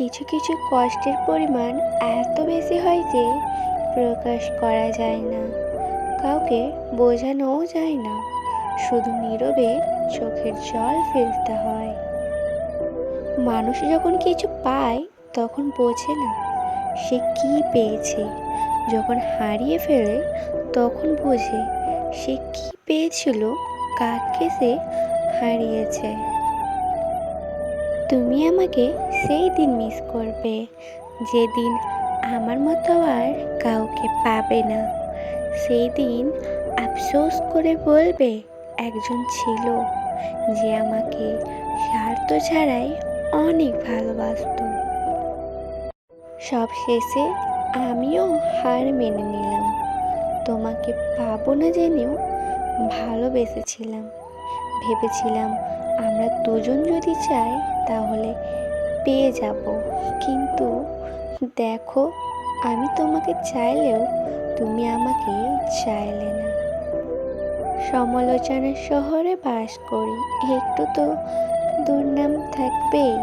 কিছু কিছু কষ্টের পরিমাণ এত বেশি হয় যে প্রকাশ করা যায় না। কাউকে বোঝানোও যায় না। শুধু নীরবে চোখের জল ফেলতে হয়। মানুষ যখন কিছু পায়, তখন বোঝে না সে কি পেয়েছে। যখন হারিয়ে ফেলে, তখন বোঝে সে কি পেয়েছিল, কাকে সে হারিয়েছে। তুমি আমাকে সেই দিন মিস করবে। যেদিন আমার মতো আর কাউকে পাবে না। সেই দিন আফসোস করে বলবে, একজন ছিল যে আমাকে স্বার্থ ছাড়াই অনেক ভালোবাসতো। সব শেষে আমিও হার মেনে নিলাম। তোমাকে পাবো না জেনেও ভালোবেসেছিলাম। ভেবেছিলাম আমরা দুজন যদি চাই, তাহলে পেয়ে যাব। কিন্তু দেখো, আমি তোমাকে চাইলেও তুমি আমাকে চাইলে না। সমালোচনার শহরে বাস করি, একটু তো দুর্নাম থাকবেই।